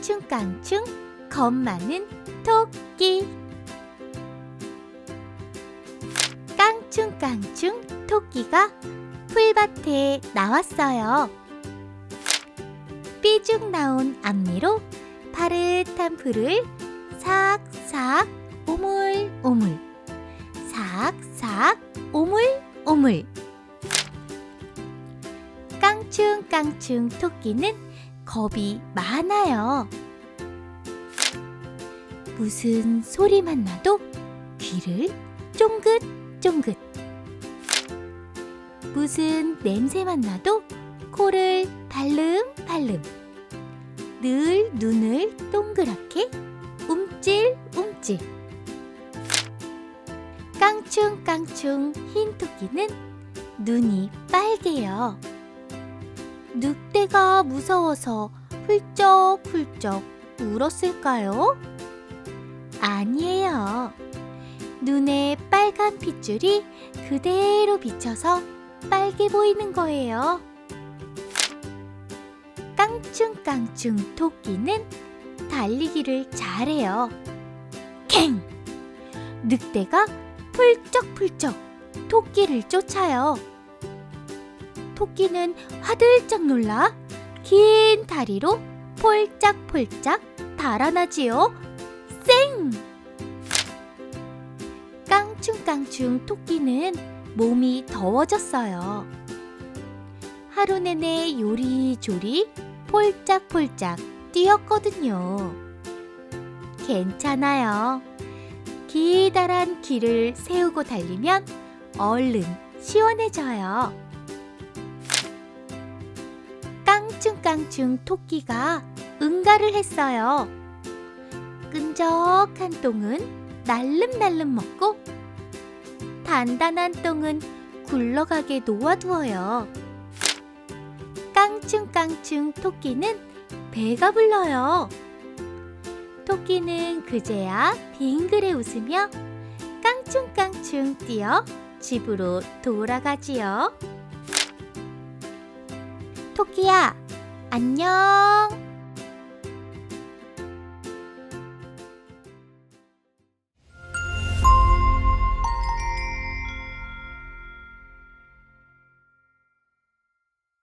깡충깡충 겁 많은 토끼 깡충깡충 토끼가 풀밭에 나왔어요. 삐죽 나온 앞니로 파릇한 풀을 삭삭 오물오물 삭삭 오물오물 깡충깡충 토끼는 겁이 많아요. 무슨 소리만 나도 귀를 쫑긋쫑긋. 무슨 냄새만 나도 코를 발름발름. 늘 눈을 동그랗게 움찔움찔. 깡충깡충 흰 토끼는 눈이 빨개요. 늑대가 무서워서 훌쩍훌쩍 울었을까요? 아니에요. 눈에 빨간 핏줄이 그대로 비쳐서 빨개 보이는 거예요. 깡충깡충 토끼는 달리기를 잘해요. 캥! 늑대가 풀쩍풀쩍 토끼를 쫓아요. 토끼는 화들짝 놀라 긴 다리로 폴짝폴짝 달아나지요. 쌩! 깡충깡충 토끼는 몸이 더워졌어요. 하루 내내 요리조리 폴짝폴짝 뛰었거든요. 괜찮아요. 기다란 길을 세우고 달리면 얼른 시원해져요. 깡충깡충 토끼가 응가를 했어요. 끈적한 똥은 날름날름 먹고 단단한 똥은 굴러가게 놓아두어요. 깡충깡충 토끼는 배가 불러요. 토끼는 그제야 빙그레 웃으며 깡충깡충 뛰어 집으로 돌아가지요. 토끼야, 안녕.